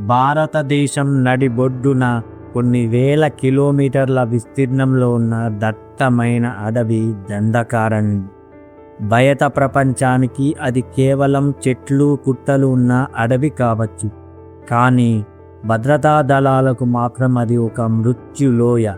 భారతదేశం నడిబొడ్డున కొన్ని వేల కిలోమీటర్ల విస్తీర్ణంలో ఉన్న దట్టమైన అడవి దండకారణ్యం బయట ప్రపంచానికి అది కేవలం చెట్లు కుట్టలు ఉన్న అడవి కావచ్చు. కానీ భద్రతా దళాలకు మాత్రం అది ఒక మృత్యులోయ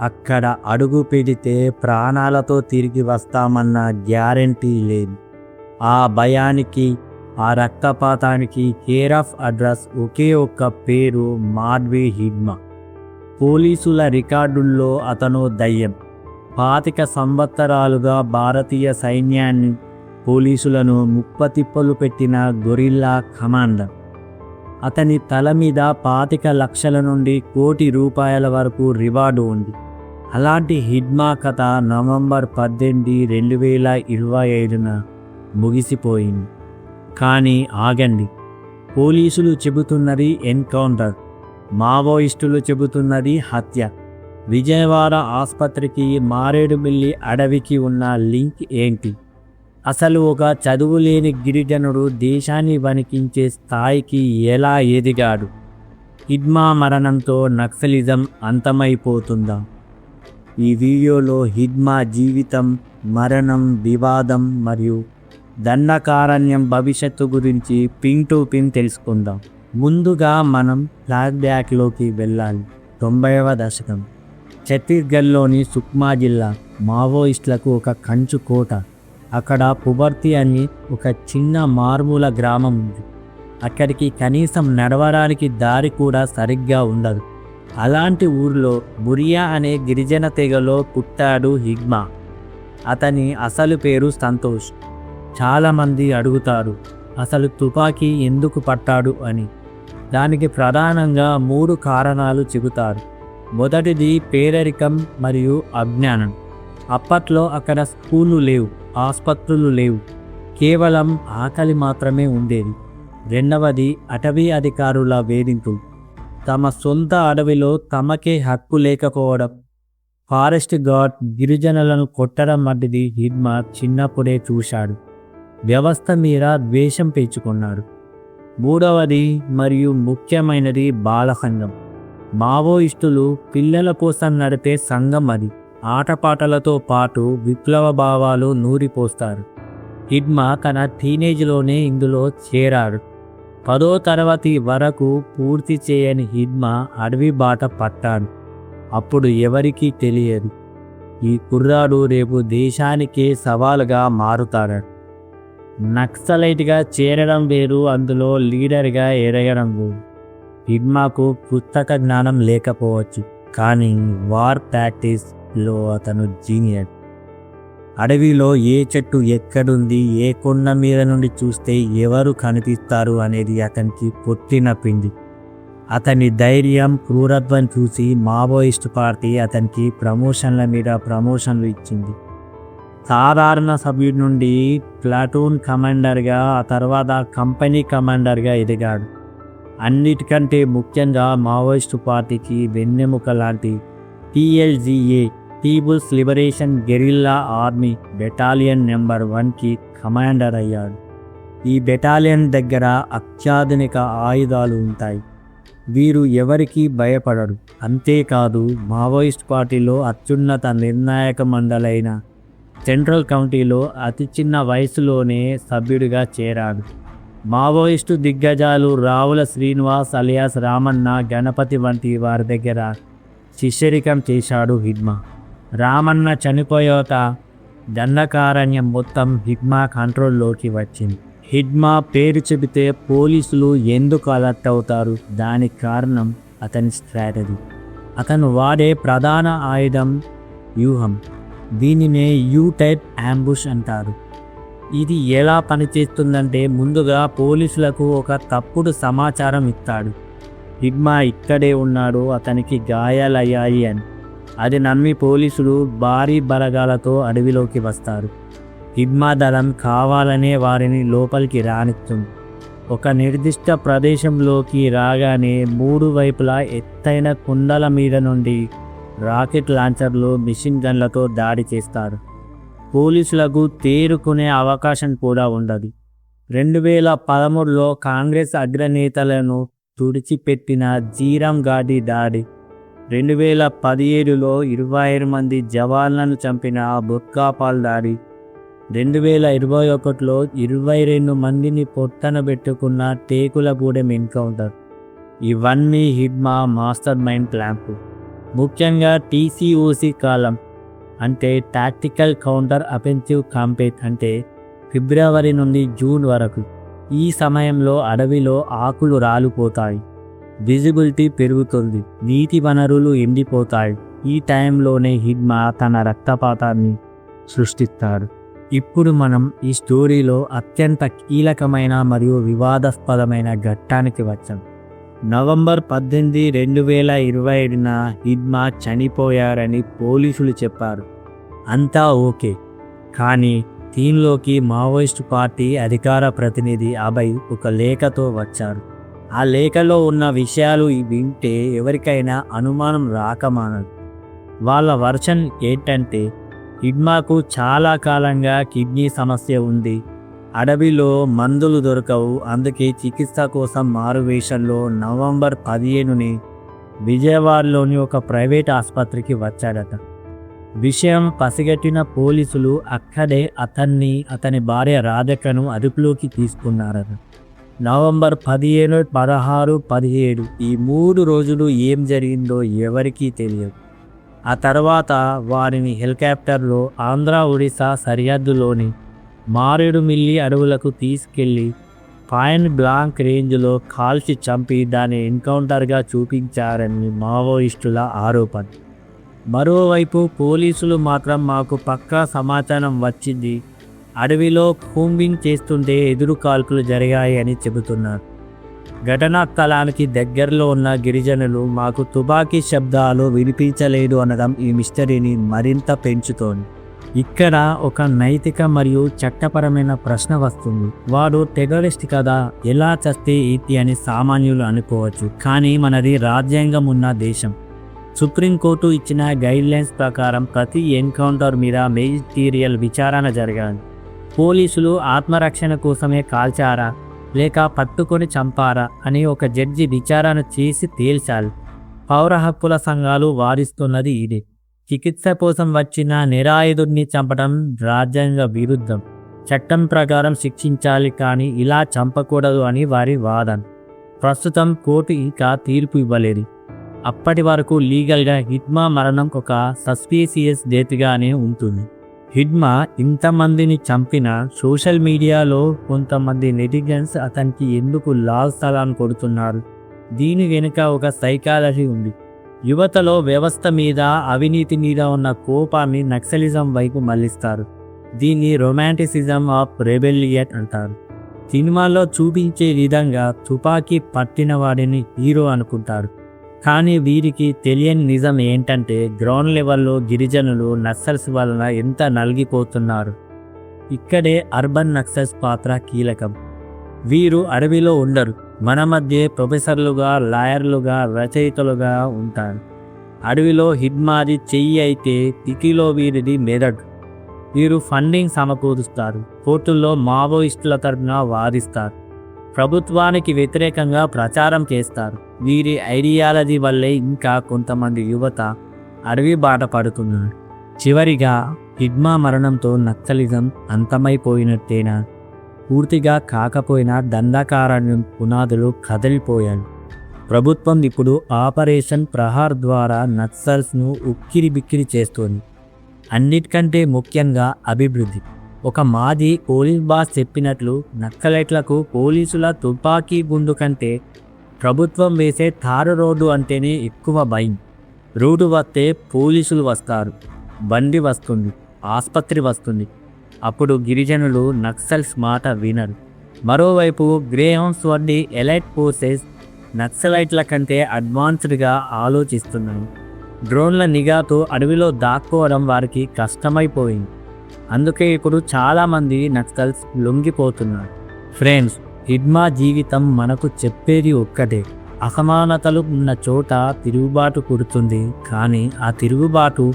అక్కడ అడుగు పెడితే ప్రాణాలతో తిరిగి వస్తామన్న గ్యారంటీ లేదు. ఆ భయానికి ఆ రక్తపాతానికి కేర్ ఆఫ్ అడ్రస్ ఒకే ఒక్క పేరు మార్వే హిడ్మా పోలీసుల రికార్డుల్లో అతను దయ్యం. పాతిక సంవత్సరాలుగా భారతీయ సైన్యాన్ని పోలీసులను ముప్పతిప్పలు పెట్టిన గొరిల్లా కమాండర్. అతని తల మీద పాతిక లక్షల నుండి కోటి రూపాయల వరకు రివార్డు ఉంది. అలాంటి హిడ్మా కథ నవంబర్ పద్దెనిమిది రెండు వేల ఇరవై ఐదున ముగిసిపోయింది. కానీ ఆగండి. పోలీసులు చెబుతున్నది ఎన్కౌంటర్. మావోయిస్టులు చెబుతున్నది హత్య. విజయవాడ ఆసుపత్రికి మారేడుమిల్లి అడవికి ఉన్న లింక్ ఏంటి? అసలు ఒక చదువులేని గిరిజనుడు దేశాన్ని వణికించే స్థాయికి ఎలా ఎదిగాడు? హిడ్మా మరణంతో నక్సలిజం అంతమైపోతుందా? ఈ వీడియోలో హిడ్మా జీవితం మరణం వివాదం మరియు దండకారణ్యం భవిష్యత్తు గురించి పిన్ టు పిన్ తెలుసుకుందాం. ముందుగా మనం ఫ్లాష్ బ్యాక్లోకి వెళ్ళాలి. తొంభైవ దశకం. ఛత్తీస్గఢ్లోని సుక్మా జిల్లా మావోయిస్టులకు ఒక కంచు కోట. అక్కడ పుబర్తి అని ఒక చిన్న మారుమూల గ్రామం ఉంది. అక్కడికి కనీసం నడవడానికి దారి కూడా సరిగ్గా ఉండదు. అలాంటి ఊర్లో బురియా అనే గిరిజన తెగలో పుట్టాడు హిగ్మా. అతని అసలు పేరు సంతోష్. చాలామంది అడుగుతారు అసలు తుపాకీ ఎందుకు పట్టాడు? అని. దానికి ప్రధానంగా మూడు కారణాలు చెబుతారు. మొదటిది పేదరికం మరియు అజ్ఞానం. అప్పట్లో అక్కడ స్కూళ్ళు లేవు ఆసుపత్రులు లేవు. కేవలం ఆకలి మాత్రమే ఉండేది. రెండవది అటవీ అధికారుల వేధింపు. తమ సొంత అడవిలో తమకే హక్కు లేకపోవడం. ఫారెస్ట్ గార్డ్ గిరిజనులను కొట్టడం వంటిది హిడ్మా చిన్నప్పుడే చూశాడు. వ్యవస్థ మీద ద్వేషం పెంచుకున్నాడు మూడవది మరియు ముఖ్యమైనది బాల సంఘం మావోయిస్టులు పిల్లల కోసం నడిపే సంఘం అది. ఆటపాటలతో పాటు విప్లవ భావాలు నూరిపోస్తారు. హిడ్మా తన టీనేజ్లోనే ఇందులో చేరాడు. పదో తరగతి వరకు పూర్తి చేయని హిడ్మా అడవి బాట పట్టాడు. అప్పుడు ఎవరికీ తెలియదు. ఈ కుర్రాడు రేపు దేశానికే సవాలుగా మారుతాడు. నక్సలైట్గా చేరడం వేరు అందులో లీడర్గా ఎరగడం వేరు. హిడ్మాకు పుస్తక జ్ఞానం లేకపోవచ్చు కానీ వార్ ప్రాక్టీస్లో అతను జీనియర్. అడవిలో ఏ చెట్టు ఎక్కడుంది ఏ కొండ మీద నుండి చూస్తే ఎవరు కనిపిస్తారు అనేది అతనికి పొట్టిన పిండి. అతని ధైర్యం క్రూరత్వం చూసి మావోయిస్ట్ పార్టీ అతనికి ప్రమోషన్ల మీద ప్రమోషన్లు ఇచ్చింది. సాధారణ సభ్యుడి నుండి ప్లాటూన్ కమాండర్గా ఆ తర్వాత కంపెనీ కమాండర్గా ఎదిగాడు. అన్నిటికంటే ముఖ్యంగా మావోయిస్టు పార్టీకి వెన్నెముక లాంటి TLGA people's liberation guerrilla army battalion number వన్కి కమాండర్ అయ్యాడు. ఈ బెటాలియన్ దగ్గర అత్యాధునిక ఆయుధాలు ఉంటాయి. వీరు ఎవరికీ భయపడరు. అంతేకాదు మావోయిస్ట్ పార్టీలో అత్యున్నత నిర్ణాయక మండలైన సెంట్రల్ కౌంటీలో అతి చిన్న వయసులోనే సభ్యుడిగా చేరాడు మావోయిస్టు దిగ్గజాలు రావుల శ్రీనివాస్ అలియాస్ రామన్న గణపతి వంటి వారి దగ్గర శిష్యరికం చేశాడు హిడ్మా రామన్న చనిపోయాక దండకారణ్యం మొత్తం హిడ్మా కంట్రోల్లోకి వచ్చింది. హిడ్మా పేరు చెబితే పోలీసులు ఎందుకు అలర్ట్ అవుతారు? దానికి కారణం అతని స్ట్రాటజీ. అతను వాడే ప్రధాన ఆయుధం వ్యూహం. దీనినే యూ టైప్ అంబుష్ అంటారు. ఇది ఎలా పనిచేస్తుందంటే ముందుగా పోలీసులకు ఒక తప్పుడు సమాచారం ఇస్తాడు. హిగ్మా ఇక్కడే ఉన్నాడు అతనికి గాయాలయ్యాయి అని. అది నమ్మి పోలీసులు భారీ బలగాలతో అడవిలోకి వస్తారు. హిగ్మా దళం కావాలనే వారిని లోపలికి రానిస్తుంది. ఒక నిర్దిష్ట ప్రదేశంలోకి రాగానే మూడు వైపులా ఎత్తైన కుండల మీద నుండి రాకెట్ లాంచర్లు మిషన్ గన్లతో దాడి చేస్తారు. పోలీసులకు తేరుకునే అవకాశం కూడా ఉండదు. రెండు వేల పదమూడులో కాంగ్రెస్ అగ్రనేతలను తుడిచిపెట్టిన జీరం గాడి దాడి. రెండు వేల పదిహేడులో ఇరవై ఐదు మంది జవాన్లను చంపిన బుర్కాపాల్ దాడి. రెండు వేల ఇరవై ఒకటిలో ఇరవై రెండు మందిని పొట్టన పెట్టుకున్న టేకులగూడెం ఎన్కౌంటర్. ఇవన్నీ హిడ్మా మాస్టర్ మైండ్ ప్లాంపు ముఖ్యంగా టీసీఓసి కాలం అంటే టాక్టికల్ కౌంటర్ అఫెన్సివ్ కాంపేట్ అంటే ఫిబ్రవరి నుండి జూన్ వరకు. ఈ సమయంలో అడవిలో ఆకులు రాలిపోతాయి. విజిబిలిటీ పెరుగుతుంది. నీటి వనరులు ఎండిపోతాయి. ఈ టైంలోనే హిడ్మా తన రక్తపాతాన్ని సృష్టిస్తాడు. ఇప్పుడు మనం ఈ స్టోరీలో అత్యంత కీలకమైన మరియు వివాదాస్పదమైన ఘట్టానికి వచ్చాం. నవంబర్ పద్దెనిమిది రెండు వేల ఇరవై ఏడున హిడ్మా చనిపోయారని పోలీసులు చెప్పారు. అంతా ఓకే. కానీ దీనిలోకి మావోయిస్టు పార్టీ అధికార ప్రతినిధి అభయ్ ఒక లేఖతో వచ్చారు. ఆ లేఖలో ఉన్న విషయాలు వింటే ఎవరికైనా అనుమానం రాకమానదు వాళ్ళ వర్షన్ ఏంటంటే హిడ్మాకు చాలా కాలంగా కిడ్నీ సమస్య ఉంది. అడవిలో మందులు దొరకవు. అందుకే చికిత్స కోసం మారువేషంలో నవంబర్ పదిహేనుని విజయవాడలోని ఒక ప్రైవేట్ ఆసుపత్రికి వచ్చాడట. విషయం పసిగట్టిన పోలీసులు అక్కడే అతన్ని అతని భార్య రాధకను అదుపులోకి తీసుకున్నారట. నవంబర్ పదిహేను పదహారు పదిహేడు ఈ మూడు రోజులు ఏం జరిగిందో ఎవరికీ తెలియదు. ఆ తర్వాత వారిని హెలికాప్టర్లో ఆంధ్ర ఒడిశా సరిహద్దులోని మారేడుమిల్లి అడవులకు తీసుకెళ్ళి పాయింట్ బ్లాంక్ రేంజ్లో కాల్చి చంపి దాన్ని ఎన్కౌంటర్గా చూపించారని మావోయిస్టుల ఆరోపణ. మరోవైపు పోలీసులు మాత్రం మాకు పక్కా సమాచారం వచ్చింది. అడవిలో కూంబింగ్ చేస్తుంటే ఎదురు కాల్పులు జరిగాయి అని చెబుతున్నారు. ఘటనా స్థలానికి దగ్గరలో ఉన్న గిరిజనులు మాకు తుపాకీ శబ్దాలు వినిపించలేదు అనడం ఈ మిస్టరీని మరింత పెంచుతోంది. ఇక్కడ ఒక నైతిక మరియు చట్టపరమైన ప్రశ్న వస్తుంది. వాడు టెర్రరిస్ట్ కదా ఎలా చస్తే ఈతి అని సామాన్యులు అనుకోవచ్చు కానీ మనది రాజ్యాంగం ఉన్న దేశం. సుప్రీంకోర్టు ఇచ్చిన గైడ్లైన్స్ ప్రకారం ప్రతి ఎన్కౌంటర్ మీద మెజిటీరియల్ విచారణ జరగాలి. పోలీసులు ఆత్మరక్షణ కోసమే కాల్చారా లేక పట్టుకొని చంపారా అని ఒక జడ్జి విచారణ చేసి తేల్చాలి. పౌర హక్కుల సంఘాలు వారిస్తున్నది ఇదే. చికిత్స కోసం వచ్చిన నిరాయుధుడిని చంపడం రాజ్యాంగ విరుద్ధం. చట్టం ప్రకారం శిక్షించాలి కానీ ఇలా చంపకూడదు అని వారి వాదన. ప్రస్తుతం కోర్టు ఇంకా తీర్పు ఇవ్వలేదు. అప్పటి వరకు లీగల్గా హిడ్మా మరణం ఒక సస్పీసియస్ డేత్గానే ఉంటుంది. హిడ్మా ఇంతమందిని చంపిన సోషల్ మీడియాలో కొంతమంది నెటిజన్స్ అతనికి ఎందుకు లాల్ స్థలాన్ని కొడుతున్నారు? దీని వెనుక ఒక సైకాలజీ ఉంది. యువతలో వ్యవస్థ మీద అవినీతి మీద ఉన్న కోపాన్ని నక్సలిజం వైపు మళ్ళిస్తారు దీన్ని రొమాంటిసిజం ఆఫ్ రెబెలియట్ అంటారు. సినిమాల్లో చూపించే విధంగా తుపాకీ పట్టిన వాడిని హీరో అనుకుంటారు. కానీ వీరికి తెలియని నిజం ఏంటంటే గ్రౌండ్ లెవెల్లో గిరిజనులు నక్సల్స్ వలన ఎంత నలిగిపోతున్నారు. ఇక్కడే అర్బన్ నక్సల్స్ పాత్ర కీలకం. వీరు అడవిలో ఉండరు. మన మధ్య ప్రొఫెసర్లుగా లాయర్లుగా రచయితలుగా ఉంటారు. అడవిలో హిడ్మాది చెయ్యి అయితే తికిలో వీరిది మెదడు. వీరు ఫండింగ్ సమకూరుస్తారు. కోర్టుల్లో మావోయిస్టుల తరఫున వాదిస్తారు. ప్రభుత్వానికి వ్యతిరేకంగా ప్రచారం చేస్తారు. వీరి ఐడియాలజీ వల్లే ఇంకా కొంతమంది యువత అడవి బాట పడుతున్నారు. చివరిగా హిడ్మా మరణంతో నక్సలిజం అంతమైపోయినట్టేనా? పూర్తిగా కాకపోయినా దండకారణ్యం పునాదులు కదిలిపోయాయి. ప్రభుత్వం ఇప్పుడు ఆపరేషన్ ప్రహార్ ద్వారా నక్సల్స్ను ఉక్కిరి బిక్కిరి చేస్తోంది. అన్నిటికంటే ముఖ్యంగా అభివృద్ధి. ఒక మాజీ పోలీస్ బాస్ చెప్పినట్లు నక్సలైట్లకు పోలీసుల తుపాకీ గుండు కంటే ప్రభుత్వం వేసే తారు రోడ్డు అంటేనే ఎక్కువ భయం. రోడ్డు వస్తే పోలీసులు వస్తారు. బండి వస్తుంది. ఆసుపత్రి వస్తుంది. అప్పుడు గిరిజనులు నక్సల్స్ మాట వినరు. మరోవైపు గ్రేహౌన్స్ వంటి ఎలైట్ ఫోర్సెస్ నక్సలైట్ల కంటే అడ్వాన్స్డ్గా ఆలోచిస్తున్నాయి డ్రోన్ల నిఘాతో అడవిలో దాక్కోవడం వారికి కష్టమైపోయింది. అందుకే ఇప్పుడు చాలామంది నక్సల్స్ లొంగిపోతున్నారు. ఫ్రెండ్స్ హిడ్మా జీవితం మనకు చెప్పేది ఒక్కటే. అసమానతలు ఉన్న చోట తిరుగుబాటు కుడుతుంది కానీ ఆ తిరుగుబాటు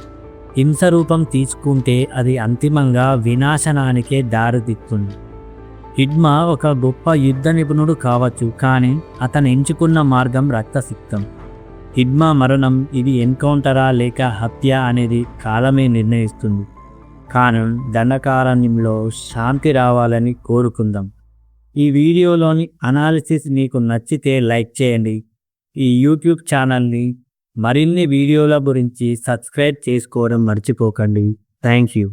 హింస రూపం తీసుకుంటే అది అంతిమంగా వినాశనానికే దారితీస్తుంది. హిడ్మా ఒక గొప్ప యుద్ధ నిపుణుడు కావచ్చు కానీ అతను ఎంచుకున్న మార్గం రక్తసిక్తం. హిడ్మా మరణం ఇది ఎన్కౌంటరా లేక హత్య అనేది కాలమే నిర్ణయిస్తుంది. కాను దండకారణ్యంలో శాంతి రావాలని కోరుకుందాం. ఈ వీడియోలోని అనాలిసిస్ నీకు నచ్చితే లైక్ చేయండి. ఈ యూట్యూబ్ ఛానల్ని మరిన్ని వీడియోల గురించి సబ్స్క్రైబ్ చేసుకోవడం మర్చిపోకండి. Thank you.